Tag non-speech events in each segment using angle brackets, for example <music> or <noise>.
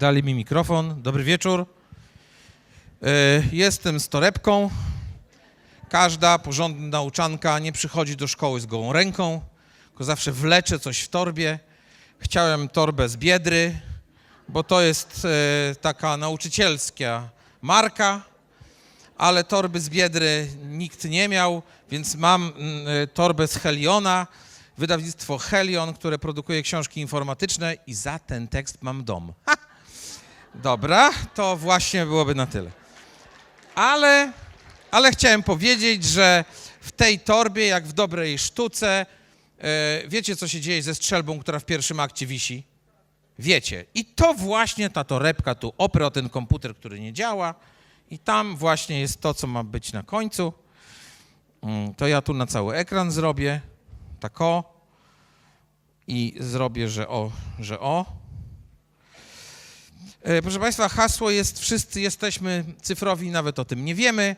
dali mi mikrofon. Dobry wieczór. E, Jestem z torebką. Każda porządna nauczanka nie przychodzi do szkoły z gołą ręką, tylko zawsze wlecze coś w torbie. Chciałem torbę z Biedry, bo to jest e, taka nauczycielska marka, ale torby z Biedry nikt nie miał, więc mam mm, e, torbę z Heliona, wydawnictwo Helion, które produkuje książki informatyczne i za ten tekst mam dom. Ha! Dobra, to właśnie byłoby na tyle. Ale, ale chciałem powiedzieć, że w tej torbie, jak w dobrej sztuce, e, wiecie, co się dzieje ze strzelbą, która w pierwszym akcie wisi? Wiecie. I to właśnie ta torebka tu oprę o ten komputer, który nie działa. I tam właśnie jest to, co ma być na końcu. Mm, To ja tu na cały ekran zrobię. Tak o. I zrobię, że o, że o. E, Proszę Państwa, hasło jest wszyscy jesteśmy cyfrowi, nawet o tym nie wiemy.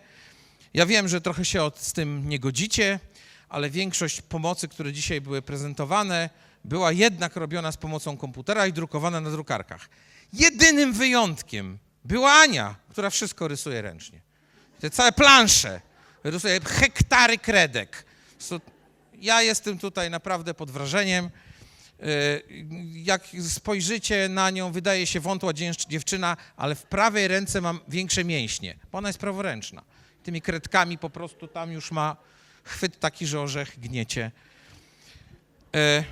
Ja wiem, że trochę się od, z tym nie godzicie, ale większość pomocy, które dzisiaj były prezentowane, była jednak robiona z pomocą komputera i drukowana na drukarkach. Jedynym wyjątkiem była Ania, która wszystko rysuje ręcznie. Te całe plansze, rysuje hektary kredek. Ja jestem tutaj naprawdę pod wrażeniem. E, Jak spojrzycie na nią, wydaje się wątła dziewcz- dziewczyna, ale w prawej ręce mam większe mięśnie, bo ona jest praworęczna. Tymi kredkami po prostu tam już ma chwyt taki, że orzech gniecie. E,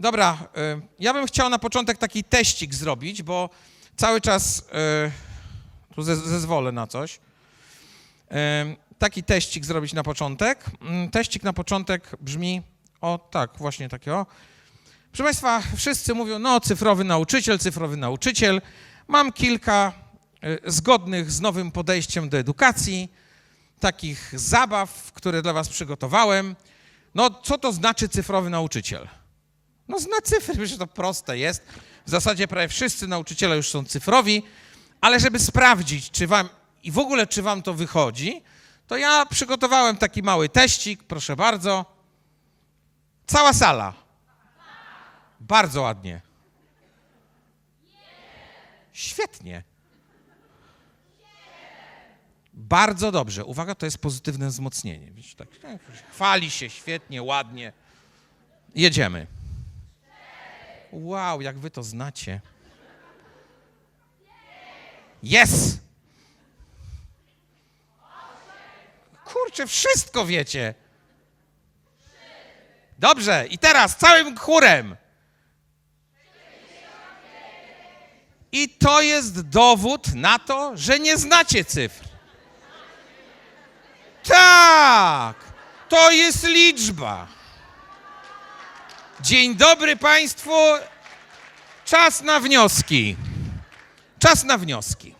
Dobra, e, ja bym chciał na początek taki teścik zrobić, bo cały czas tu ze, zezwolę na coś. Taki teścik zrobić na początek. Mm, Teścik na początek brzmi, o tak, właśnie takiego. Proszę Państwa, wszyscy mówią, no cyfrowy nauczyciel, cyfrowy nauczyciel. Mam kilka e, zgodnych z nowym podejściem do edukacji, takich zabaw, które dla Was przygotowałem. No, co to znaczy cyfrowy nauczyciel? No, zna cyfry, <laughs> przecież to proste jest. W zasadzie prawie wszyscy nauczyciele już są cyfrowi, ale żeby sprawdzić, czy Wam i w ogóle, czy Wam to wychodzi, to ja przygotowałem taki mały teścik, proszę bardzo. Cała sala. Bardzo ładnie. Świetnie. Bardzo dobrze. Uwaga, to jest pozytywne wzmocnienie. Widzisz, tak, chwali się świetnie, ładnie. Jedziemy. Wow, jak wy to znacie. Yes! Kurczę, wszystko wiecie. Dobrze, i teraz całym chórem. I to jest dowód na to, że nie znacie cyfr. Tak, to jest liczba. Dzień dobry Państwu. Czas na wnioski. Czas na wnioski.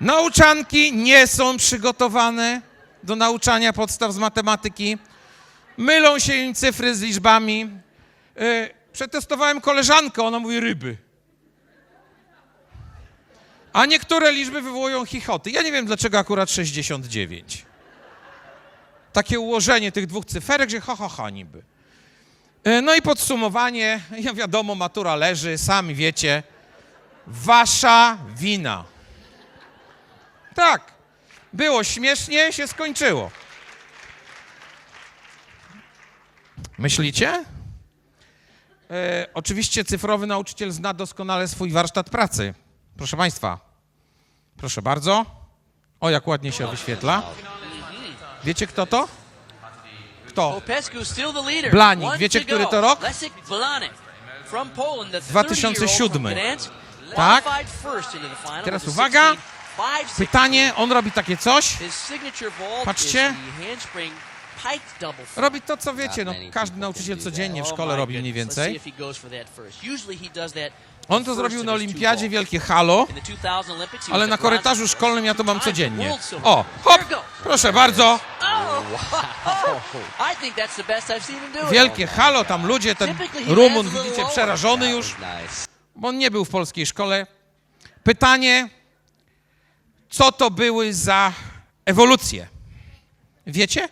Nauczanki nie są przygotowane do nauczania podstaw z matematyki. Mylą się im cyfry z liczbami. Yy, przetestowałem koleżankę, ona mówi ryby. A niektóre liczby wywołują chichoty. Ja nie wiem, dlaczego akurat 69. Takie ułożenie tych dwóch cyferek, że ha, ha, ha niby. E, No i podsumowanie. Ja wiadomo, matura leży, sami wiecie. Wasza wina. Tak. Było śmiesznie, się skończyło. Myślicie? E, oczywiście cyfrowy nauczyciel zna doskonale swój warsztat pracy. Proszę Państwa, proszę bardzo. O, jak ładnie się wyświetla. Wiecie kto to? Kto? Blanik. Wiecie, który to rok? Leszek Blanik from Poland, the 2007. 30-year-old from Gdansk, Tak. Teraz uwaga. 16, 5, Pytanie, on robi takie coś. Patrzcie. Robi to, co wiecie, no każdy nauczyciel codziennie w Oh szkole robi mniej więcej. On to zrobił na olimpiadzie, wielkie halo, In the 2000 Olympics, he ale na korytarzu szkolnym ja to mam codziennie. O, hop, proszę bardzo, Oh, <laughs> wielkie halo, tam ludzie, ten Rumun, widzicie, przerażony już, bo on nie był w polskiej szkole. Pytanie, co to były za ewolucje? Wiecie?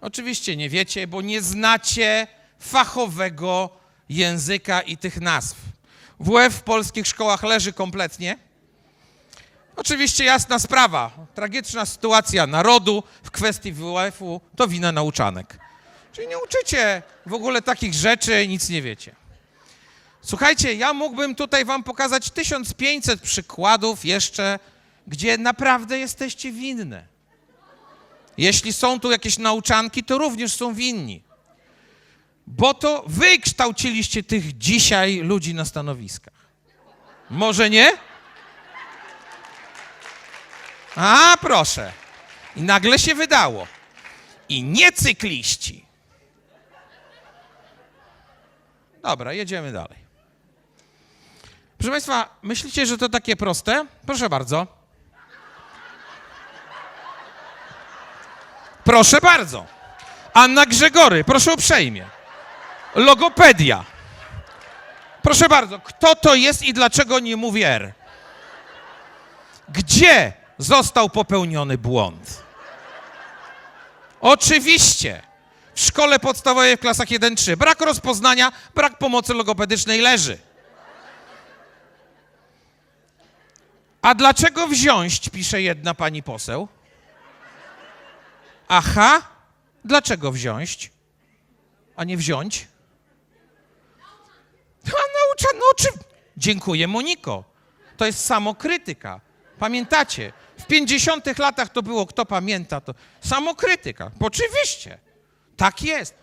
Oczywiście nie wiecie, bo nie znacie fachowego języka i tych nazw. WF w polskich szkołach leży kompletnie. Oczywiście jasna sprawa, tragiczna sytuacja narodu w kwestii WF-u to wina nauczanek. Czyli nie uczycie w ogóle takich rzeczy, nic nie wiecie. Słuchajcie, ja mógłbym tutaj wam pokazać 1500 przykładów jeszcze, gdzie naprawdę jesteście winne. Jeśli są tu jakieś nauczanki, to również są winni. Bo to wy kształciliście tych dzisiaj ludzi na stanowiskach. Może nie? A, proszę. I nagle się wydało. I nie cykliści. Dobra, jedziemy dalej. Proszę Państwa, myślicie, że to takie proste? Proszę bardzo. Proszę bardzo. Anna Grzegory, proszę uprzejmie. Logopedia. Proszę bardzo, kto to jest i dlaczego nie mówi R? Gdzie został popełniony błąd? Oczywiście. W szkole podstawowej w klasach 1-3 brak rozpoznania, brak pomocy logopedycznej leży. A dlaczego wziąć, pisze jedna pani poseł. Aha, dlaczego wziąć, a nie wziąć? A naucza, no czy... Dziękuję, Moniko. To jest samokrytyka. Pamiętacie? W 50 latach to było, kto pamięta, to samokrytyka. Oczywiście. Tak jest.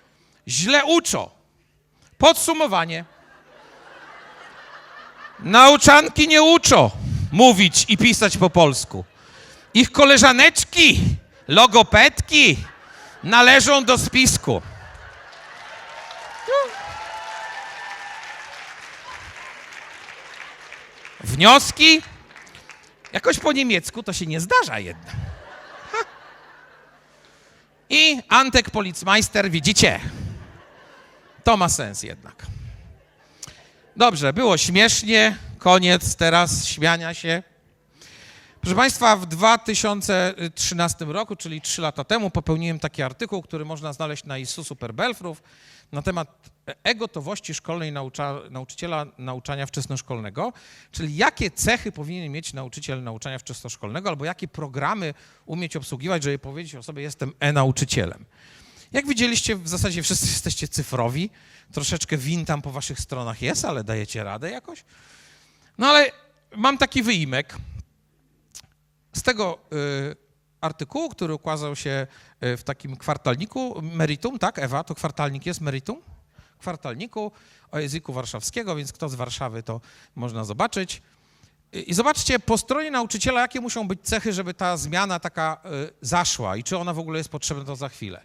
Źle uczą. Podsumowanie. Nauczanki nie uczą mówić i pisać po polsku. Ich koleżaneczki, logopedki należą do spisku. Wnioski? Jakoś po niemiecku to się nie zdarza jednak. I Antek Policmeister, widzicie? To ma sens jednak. Dobrze, było śmiesznie, koniec teraz śmiania się. Proszę Państwa, w 2013 roku, czyli 3 lata temu, popełniłem taki artykuł, który można znaleźć na ISU Super Belfrów na temat e-gotowości szkolnej naucza, nauczyciela nauczania wczesnoszkolnego, czyli jakie cechy powinien mieć nauczyciel nauczania wczesnoszkolnego, albo jakie programy umieć obsługiwać, żeby powiedzieć o sobie jestem e-nauczycielem. Jak widzieliście, w zasadzie wszyscy <laughs> jesteście cyfrowi, troszeczkę win tam po waszych stronach jest, ale dajecie radę jakoś. No ale mam taki wyimek z tego y, artykułu, który ukazał się y, w takim kwartalniku, Meritum, tak Ewa, to kwartalnik jest Meritum? Kwartalniku o języku warszawskiego, więc kto z Warszawy to można zobaczyć. I zobaczcie po stronie nauczyciela, jakie muszą być cechy, żeby ta zmiana taka y, zaszła i czy ona w ogóle jest potrzebna, to za chwilę.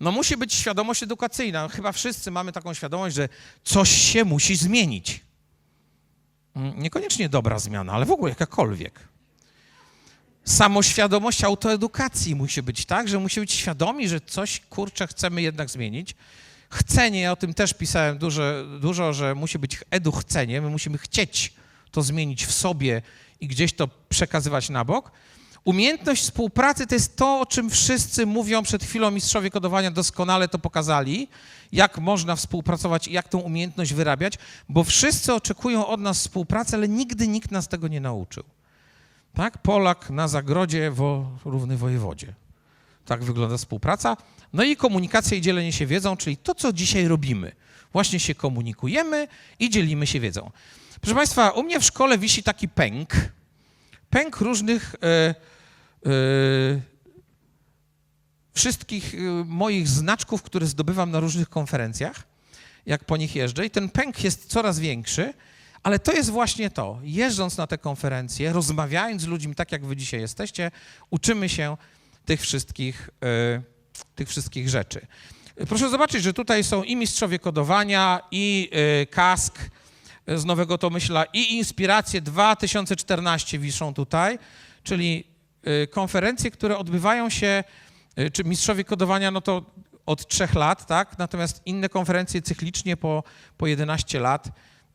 No musi być świadomość edukacyjna. Chyba wszyscy mamy taką świadomość, że coś się musi zmienić. Mm, Niekoniecznie dobra zmiana, ale w ogóle jakakolwiek. Samoświadomość autoedukacji musi być tak, że musi być świadomi, że coś kurczę chcemy jednak zmienić. Chcenie, ja o tym też pisałem dużo, dużo że musi być educhcenie, my musimy chcieć to zmienić w sobie i gdzieś to przekazywać na bok. Umiejętność współpracy to jest to, o czym wszyscy mówią. Przed chwilą mistrzowie kodowania doskonale to pokazali, jak można współpracować i jak tą umiejętność wyrabiać, bo wszyscy oczekują od nas współpracy, ale nigdy nikt nas tego nie nauczył. Tak? Polak na zagrodzie, wo, równy wojewodzie. Tak wygląda współpraca. No i komunikacja i dzielenie się wiedzą, czyli to, co dzisiaj robimy. Właśnie się komunikujemy i dzielimy się wiedzą. Proszę Państwa, u mnie w szkole wisi taki pęk. Pęk różnych e, e, wszystkich e, moich znaczków, które zdobywam na różnych konferencjach, jak po nich jeżdżę. I ten pęk jest coraz większy, ale to jest właśnie to. Jeżdżąc na te konferencje, rozmawiając z ludźmi tak, jak wy dzisiaj jesteście, uczymy się tych wszystkich, e, tych wszystkich rzeczy. Proszę zobaczyć, że tutaj są i mistrzowie kodowania, i e, kask z Nowego Tomyśla, i Inspiracje 2014 wiszą tutaj, czyli e, konferencje, które odbywają się, e, czy mistrzowie kodowania, no to od trzech lat, tak? Natomiast inne konferencje cyklicznie po, po 11 lat,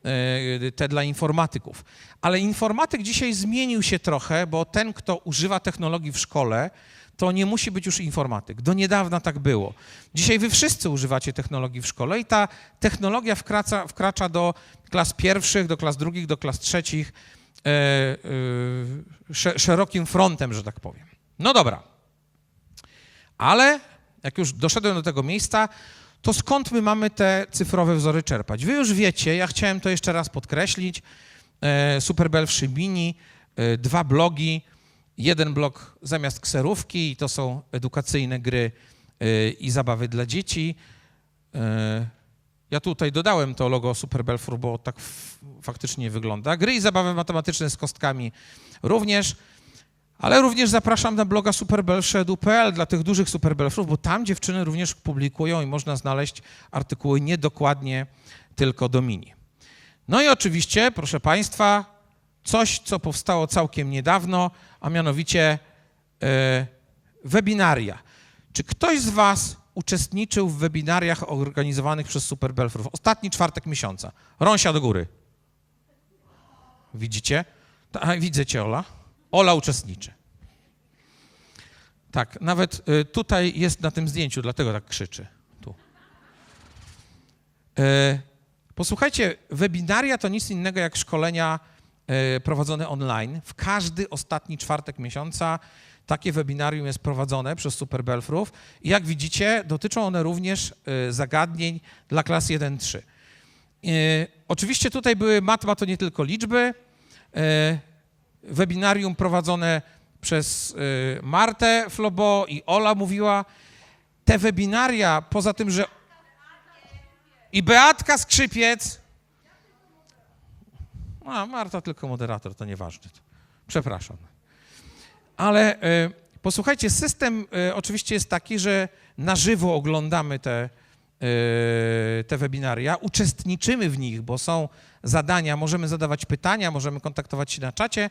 e, te dla informatyków. Ale informatyk dzisiaj zmienił się trochę, bo ten, kto używa technologii w szkole, to nie musi być już informatyk. Do niedawna tak było. Dzisiaj wy wszyscy używacie technologii w szkole i ta technologia wkracza, wkracza do klas pierwszych, do klas drugich, do klas trzecich e, e, sze- szerokim frontem, że tak powiem. No dobra. Ale jak już doszedłem do tego miejsca, to skąd my mamy te cyfrowe wzory czerpać? Wy już wiecie, ja chciałem to jeszcze raz podkreślić. E, Superbel w Szybini, e, dwa blogi, jeden blog zamiast kserówki, i to są edukacyjne gry e, i zabawy dla dzieci. E, Ja tutaj dodałem to logo Superbelfur, bo tak faktycznie wygląda. Gry i zabawy matematyczne z kostkami również. Ale również zapraszam na bloga superbelshedu.pl dla tych dużych superbelfrów, bo tam dziewczyny również publikują i można znaleźć artykuły niedokładnie tylko do mini. No i oczywiście, proszę Państwa, coś, co powstało całkiem niedawno, a mianowicie e, webinaria. Czy ktoś z Was uczestniczył w webinariach organizowanych przez Superbelfrów? Ostatni czwartek miesiąca. Rąsia do góry. Widzicie? Ta, widzę Cię, Ola. Ola uczestniczy. Tak, nawet y, tutaj jest na tym zdjęciu, dlatego tak krzyczy. Tu. E, Posłuchajcie, webinaria to nic innego jak szkolenia e, prowadzone online. W każdy ostatni czwartek miesiąca takie webinarium jest prowadzone przez Superbelfrów i jak widzicie, dotyczą one również e, zagadnień dla klas 1-3. E, Oczywiście tutaj były matma to nie tylko liczby. E, Webinarium prowadzone przez e, Martę Flobo i Ola mówiła. Te webinaria, poza tym, że i Beatka Skrzypiec. A, Marta tylko moderator, to nieważne. Przepraszam. Ale e, posłuchajcie, system e, oczywiście jest taki, że na żywo oglądamy te, e, te webinaria, uczestniczymy w nich, bo są zadania, możemy zadawać pytania, możemy kontaktować się na czacie,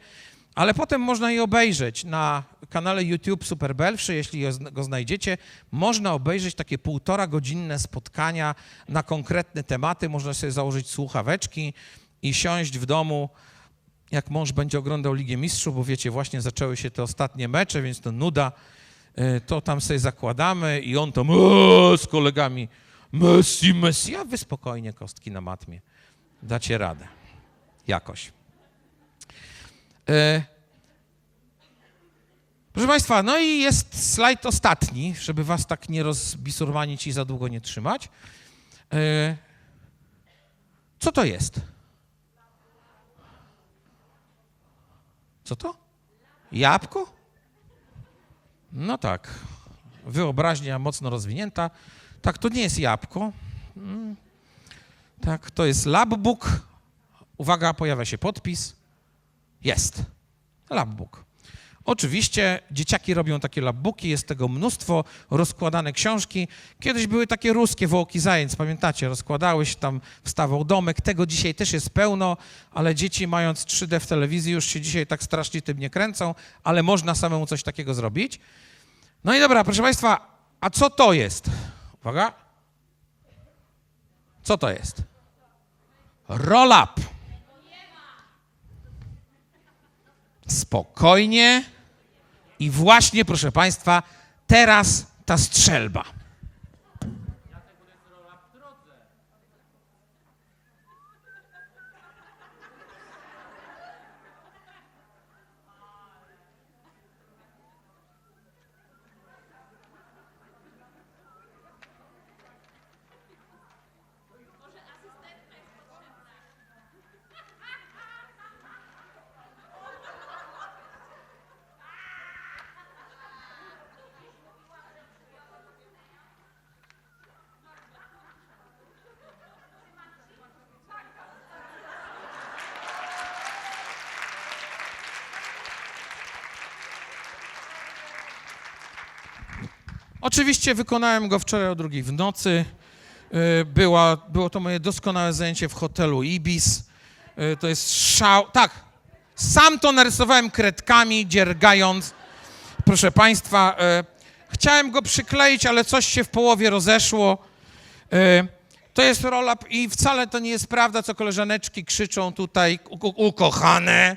ale potem można je obejrzeć na kanale YouTube Superbelfrzy, jeśli go znajdziecie. Można obejrzeć takie półtora godzinne spotkania na konkretne tematy. Można sobie założyć słuchaweczki i siąść w domu, jak mąż będzie oglądał Ligę Mistrzów, bo wiecie, właśnie zaczęły się te ostatnie mecze, więc to nuda. E, To tam sobie zakładamy i on tam "O, z kolegami Messi, Messi, a wy spokojnie kostki na matmie. Dacie radę. Jakoś. E, Proszę Państwa, no i jest slajd ostatni, żeby Was tak nie rozbisurmanić i za długo nie trzymać. E, Co to jest? Co to? Jabłko? No tak. Wyobraźnia mocno rozwinięta. Tak, to nie jest jabłko. Mm. Tak, to jest labbook. Uwaga, pojawia się podpis. Jest. Labbook. Oczywiście dzieciaki robią takie labbooki, jest tego mnóstwo, rozkładane książki. Kiedyś były takie ruskie wołki zajęć, pamiętacie, rozkładały się tam, wstawał domek. Tego dzisiaj też jest pełno, ale dzieci mając 3D w telewizji już się dzisiaj tak strasznie tym nie kręcą, ale można samemu coś takiego zrobić. No i dobra, proszę Państwa, a co to jest? Uwaga. Co to jest? Roll-up. Spokojnie. I właśnie, proszę Państwa, teraz ta strzelba. Oczywiście wykonałem go wczoraj o drugiej w nocy. Y, Była, było to moje doskonałe zajęcie w hotelu Ibis. Y, To jest szał. Tak, sam to narysowałem kredkami, dziergając. Proszę Państwa, y, chciałem go przykleić, ale coś się w połowie rozeszło. To jest roll-up i wcale to nie jest prawda, co koleżaneczki krzyczą tutaj, ukochane,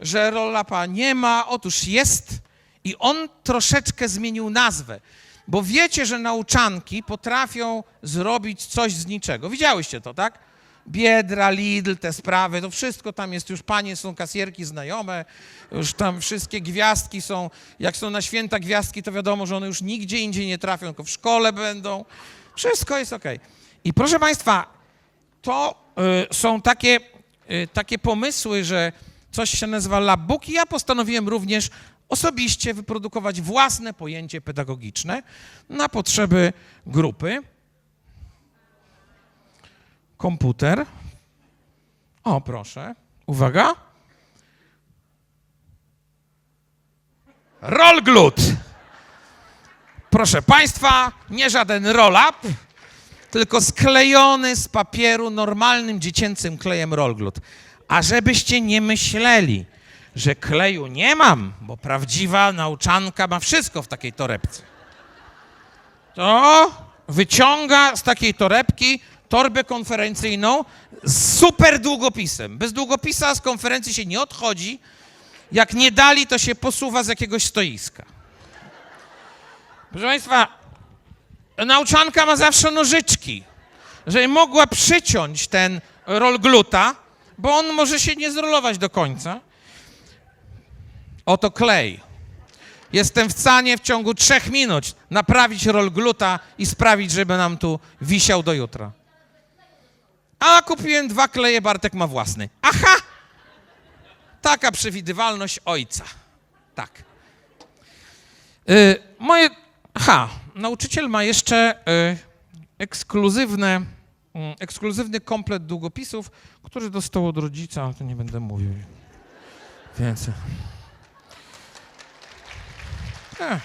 że roll-upa nie ma. Otóż jest I on troszeczkę zmienił nazwę, bo wiecie, że nauczanki potrafią zrobić coś z niczego. Widziałyście to, tak? Biedra, Lidl, te sprawy, to wszystko tam jest już, panie są kasjerki znajome, już tam wszystkie gwiazdki są, jak są na święta gwiazdki, to wiadomo, że one już nigdzie indziej nie trafią, tylko w szkole będą. Wszystko jest okej. I proszę państwa, to y, są takie, y, takie pomysły, że coś się nazywa labbook i ja postanowiłem również osobiście wyprodukować własne pojęcie pedagogiczne na potrzeby grupy. Komputer. O, proszę. Uwaga. Rollglut. Proszę Państwa, nie żaden roll-up, tylko sklejony z papieru normalnym dziecięcym klejem Rollglut. A żebyście nie myśleli, że kleju nie mam, bo prawdziwa nauczanka ma wszystko w takiej torebce. To wyciąga z takiej torebki torbę konferencyjną z super długopisem. Bez długopisa z konferencji się nie odchodzi. Jak nie dali, to się posuwa z jakiegoś stoiska. Proszę Państwa, nauczanka ma zawsze nożyczki, żeby mogła przyciąć ten rol gluta, bo on może się nie zrolować do końca. Oto klej. Jestem w stanie w ciągu trzech minut naprawić rol gluta i sprawić, żeby nam tu wisiał do jutra. A kupiłem dwa kleje, Bartek ma własny. Aha! Taka przewidywalność ojca. Tak. Y, moje. Aha, nauczyciel ma jeszcze y, ekskluzywne, mm, ekskluzywny komplet długopisów, który dostał od rodzica, to nie będę mówił więcej. Huh.